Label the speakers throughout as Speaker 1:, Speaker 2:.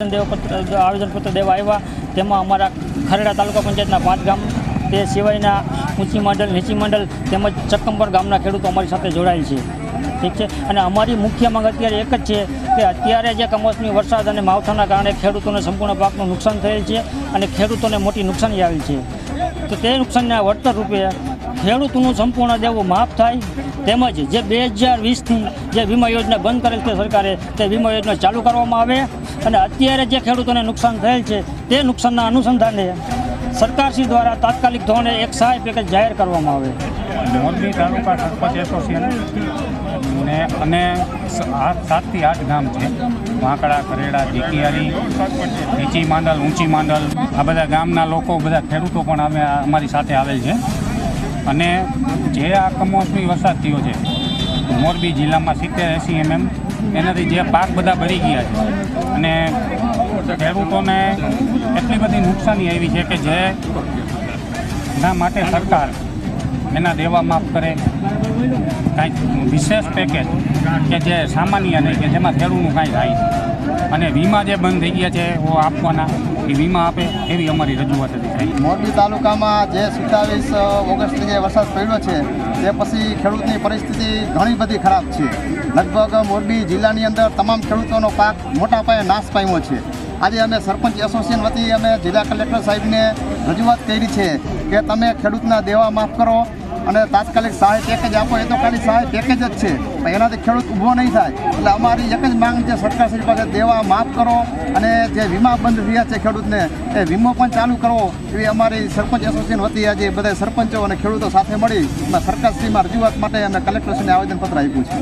Speaker 1: દેવપત્ર આવેદનપત્ર દેવા આવ્યા. તેમાં અમારા ખરેડા તાલુકા પંચાયતના પાંચ ગામ, તે સિવાયના ઊંચી મંડળ નીચી મંડળ તેમજ ચક્કમપર ગામના ખેડૂતો અમારી સાથે જોડાયેલ છે. ઠીક છે? અને અમારી મુખ્ય માંગ અત્યારે એક જ છે કે અત્યારે જે કમોસમી વરસાદ અને માવઠાના કારણે ખેડૂતોને સંપૂર્ણ પાકનું નુકસાન થયેલ છે અને ખેડૂતોને મોટી નુકસાની આવેલ છે. તો તે નુકસાનના વળતર રૂપે ખેડૂતોનું સંપૂર્ણ દેવું માફ થાય. તેમજ જે બે હજાર વીસથી જે વીમા યોજના બંધ કરેલ છે સરકારે, તે વીમા યોજના ચાલુ કરવામાં આવે. અને અત્યારે જે ખેડૂતોને નુકસાન થયેલ છે, તે નુકસાનના અનુસંધાને સરકારશ્રી દ્વારા તાત્કાલિક ધોરણે એક સહાય પેકેજ જાહેર કરવામાં આવે.
Speaker 2: મોરબી તાલુકા સરપંચ એસોસિએશન અને સાતથી આઠ ગામ છે. વાંકડા ખરેડા જીકિયારી નીચી માંડલ, ઊંચી માંડલ, આ બધા ગામના લોકો, બધા ખેડૂતો પણ અમે અમારી સાથે આવેલ છે. અને જે આ કમોસમી વરસાદ થયો છે, મોરબી જિલ્લામાં સિત્તેર એંસી એમએમ, એનાથી જે પાક બધા ભરી ગયા છે અને ખેડૂતોને એટલી બધી નુકસાની આવી છે કે જે ના માટે સરકાર એના દેવા માફ કરે કાંઈક વિશેષ પેકેજ કે જે સામાન્ય નહીં, કે જેમાં ખેડૂતનું કાંઈ થાય. અને વીમા જે બંધ થઈ ગયા છે એ આપવાના, એ વીમા આપે એવી અમારી રજૂઆત હતી
Speaker 3: મોરબી તાલુકામાં જે સત્તાવીસ ઓગસ્ટથી જે વરસાદ પડ્યો છે, તે પછી ખેડૂતની પરિસ્થિતિ ઘણી બધી ખરાબ છે. લગભગ મોરબી જિલ્લાની અંદર તમામ ખેડૂતોનો પાક મોટા પાયે નાશ પામ્યો છે. આજે અમે સરપંચ એસોસિએશન વતી અમે જિલ્લા કલેક્ટર સાહેબને રજૂઆત કરી છે કે તમે ખેડૂતના દેવા માફ કરો અને તાત્કાલિક સહાય પેકેજ આપો, એ તો ખાલી સહાય પેકેજ જ છે. પણ એનાથી ખેડૂત ઊભો નહીં થાય. એટલે અમારી એક જ માંગ છે સરકારશ્રી પાસે દેવા માફ કરો અને જે વીમા બંધ રહ્યા છે ખેડૂતને, એ વીમો પણ ચાલુ કરવો એવી અમારી સરપંચ એસોસિએશન હતી, આજે બધા સરપંચો અને ખેડૂતો સાથે મળી સરકારશ્રીમાં રજૂઆત માટે અમે કલેક્ટરશ્રીને આવેદનપત્ર આપ્યું છે.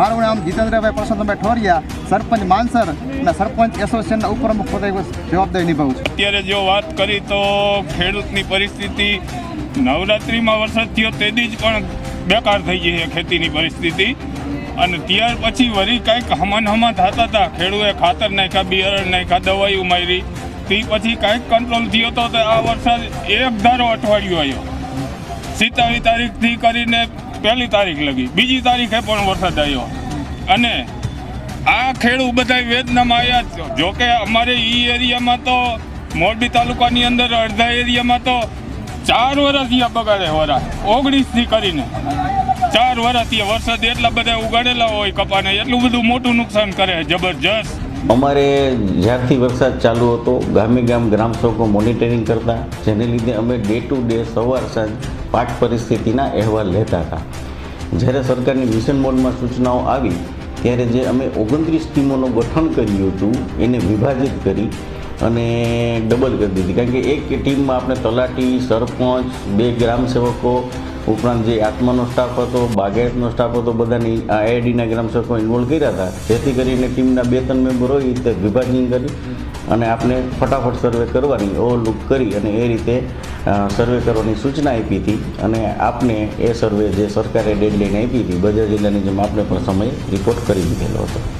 Speaker 3: મારું નામ જીતેન્દ્રભાઈ પરસોત્તમભાઈ ઠોરિયા, સરપંચ માનસર અને સરપંચ એસોસિએશનના ઉપપ્રમુખ પદે જવાબદારી નિભાવું છું.
Speaker 4: અત્યારે જો વાત કરી તો ખેડૂતની પરિસ્થિતિ નવરાત્રિમાં વરસાદ થયો તેથી જ પણ બેકાર થઈ ગઈ છે ખેતીની પરિસ્થિતિ. અને ત્યાર પછી વળી કાંઈક હમન હમા થતા હતા. ખેડૂએ ખાતર નાખ્યા, બિયારણ નાખ્યા દવાઈઓ મારી તે પછી કાંઈક કંટ્રોલ થયો તો તો આ વરસાદ એક ધારો અઠવાડિયું આવ્યો. સિત્તાવીસ તારીખથી કરીને પહેલી તારીખ લગી. બીજી તારીખે પણ વરસાદ આવ્યો. અને આ ખેડૂત બધા વેદનામાં આવ્યા. જોકે અમારે ઈ એરિયામાં તો મોરબી તાલુકાની અંદર અડધા એરિયામાં તો ચાર વર્ષ થયા બગાડે વરા. ઓગણીસથી કરીને. ચાર વર્ષ વરસાદ એટલા બધા ઉગાડેલા હોય કપાને, એટલું બધું મોટું નુકસાન કરે જબરજસ્ત.
Speaker 5: અમારે જ્યારથી વરસાદ ચાલુ હતો, ગામે ગામ ગ્રામ સેવકો મોનિટરિંગ કરતા, જેને લીધે અમે ડે ટુ ડે સવાર સાંજ પાક પરિસ્થિતિના અહેવાલ લેતા હતા. જ્યારે સરકારની મિશન મોડમાં સૂચનાઓ આવી, ત્યારે જે અમે ઓગણત્રીસ ટીમોનું ગઠન કર્યું હતું, એને વિભાજિત કરી અને ડબલ કરી દીધી. કારણ કે એક ટીમમાં આપણે તલાટી, સરપંચ, બે ગ્રામ સેવકો ઉપરાંત જે આત્માનો સ્ટાફ હતો, બાગાયતનો સ્ટાફ હતો, બધાની આ આઈઆઈડીના ગ્રામ સેવકો ઇન્વોલ્વ કર્યા હતા. જેથી કરીને ટીમના બે ત્રણ મેમ્બર એ રીતે વિભાજન કરી અને આપણે ફટાફટ સર્વે કરવાની ઓવરલુક કરી અને એ રીતે સર્વે કરવાની સૂચના આપી હતી અને આપને એ સર્વે જે સરકારે ડેડલાઇન આપી હતી બધા જિલ્લાની જેમ આપણે પણ સમય રિપોર્ટ કરી દીધેલો હતો.